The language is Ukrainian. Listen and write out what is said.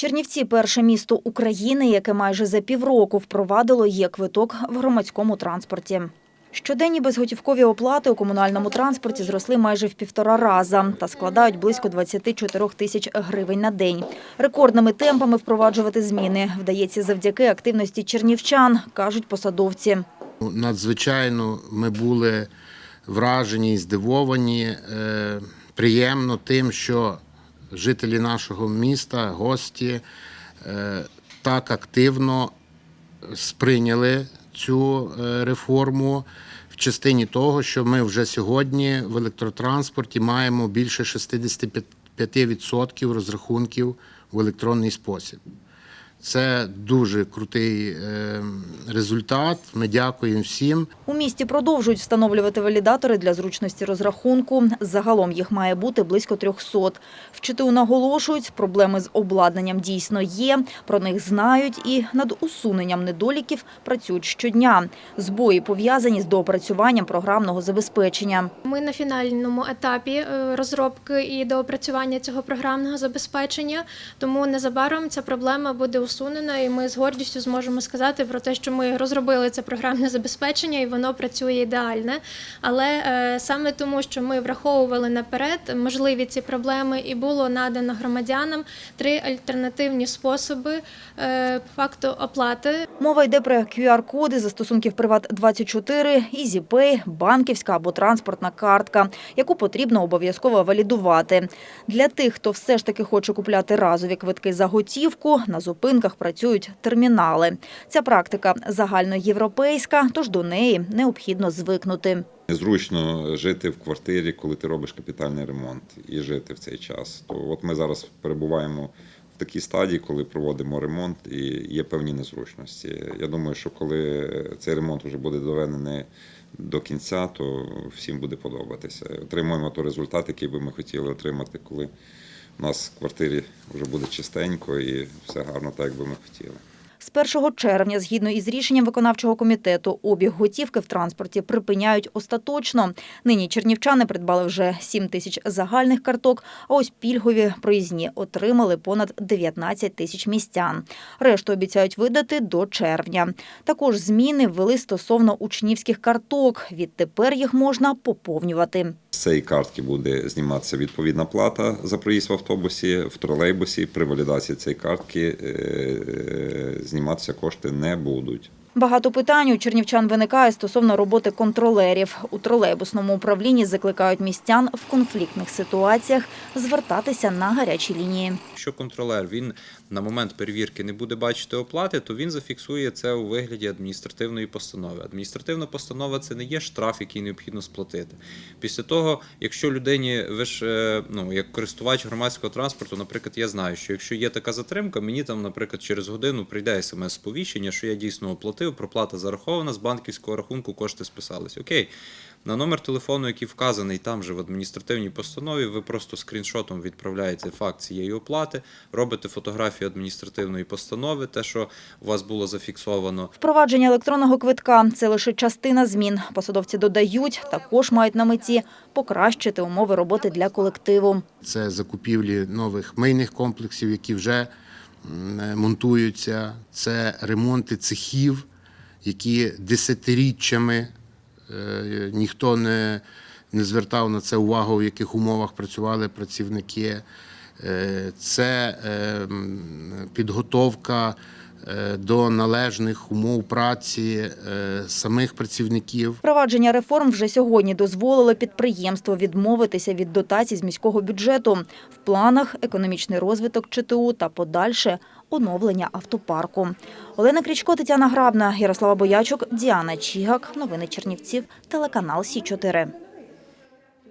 Чернівці перше місто України, яке майже за півроку впровадило є квиток в громадському транспорті. Щоденні безготівкові оплати у комунальному транспорті зросли майже в півтора раза та складають близько 24 тисяч гривень на день. Рекордними темпами впроваджувати зміни вдається завдяки активності чернівчан, кажуть посадовці. Надзвичайно ми були вражені і здивовані е, приємно тим, що жителі нашого міста, гості е, так активно сприйняли цю е, реформу в частині того, що ми вже сьогодні в електротранспорті маємо більше 65% розрахунків в електронний спосіб. Це дуже крутий е, результат. Ми дякуємо всім. У місті продовжують встановлювати валідатори для зручності розрахунку. Загалом їх має бути близько 300. В ЧТУ наголошують, проблеми з обладнанням дійсно є, про них знають і над усуненням недоліків працюють щодня. Збої пов'язані з доопрацюванням програмного забезпечення. Ми на фінальному етапі е, розробки і доопрацювання цього програмного забезпечення, тому незабаром ця проблема буде усунена, і ми з гордістю зможемо сказати про те, що ми розробили це програмне забезпечення і воно працює ідеальне. Але е, саме тому, що ми враховували наперед можливі ці проблеми, і було надано громадянам три альтернативні способи е, факту оплати. Мова йде про QR-коди застосунків Приват24, EasyPay, банківська або транспортна картка, яку потрібно обов'язково валідувати. Для тих, хто все ж таки хоче купляти разові квитки за готівку, на зупинках працюють термінали. Ця практика загальноєвропейська, тож до неї необхідно звикнути. Незручно жити в квартирі, коли ти робиш капітальний ремонт і жити в цей час. То от ми зараз перебуваємо в такій стадії, коли проводимо ремонт і є певні незручності. Я думаю, що коли цей ремонт вже буде доведений до кінця, то всім буде подобатися. Отримуємо той результат, який би ми хотіли отримати, коли у нас в квартирі вже буде чистенько і все гарно, так як би ми хотіли. З 1 червня, згідно із рішенням виконавчого комітету, обіг готівки в транспорті припиняють остаточно. Нині чернівчани придбали вже 7 тисяч загальних карток, а ось пільгові проїзні отримали понад 19 тисяч містян. Решту обіцяють видати до червня. Також зміни ввели стосовно учнівських карток. Відтепер їх можна поповнювати. Цієї картки буде зніматися відповідна плата за проїзд в автобусі, в тролейбусі. При валідації цієї картки е, зніматися кошти не будуть. Багато питань у чернівчан виникає стосовно роботи контролерів. У тролейбусному управлінні закликають містян в конфліктних ситуаціях звертатися на гарячі лінії. Якщо контролер він на момент перевірки не буде бачити оплати, то він зафіксує це у вигляді адміністративної постанови. Адміністративна постанова це не є штраф, який необхідно сплатити. Після того, якщо людині ви ж е, ну як користувач громадського транспорту, наприклад, я знаю, що якщо є така затримка, мені там, наприклад, через годину прийде смс-сповіщення, що я дійсно оплатив, проплата зарахована з банківського рахунку, кошти списались. Окей. На номер телефону, який вказаний там же в адміністративній постанові, ви просто скріншотом відправляєте факт цієї оплати, робите фотографію адміністративної постанови, те, що у вас було зафіксовано. Впровадження електронного квитка це лише частина змін. Посадовці додають, також мають на меті покращити умови роботи для колективу. Це закупівлі нових мийних комплексів, які вже монтуються. Це ремонти цехів, які десятиріччями е, ніхто не, не звертав на це увагу, в яких умовах працювали працівники. Е, Це е, підготовка е, до належних умов праці е, самих працівників. Впровадження реформ вже сьогодні дозволило підприємству відмовитися від дотацій з міського бюджету. В планах економічний розвиток ЧТУ та подальше оновлення автопарку. Олена Крічко, Тетяна Грабна, Ярослава Боячук, Діана Чігак. Новини Чернівців, телеканал Сі 4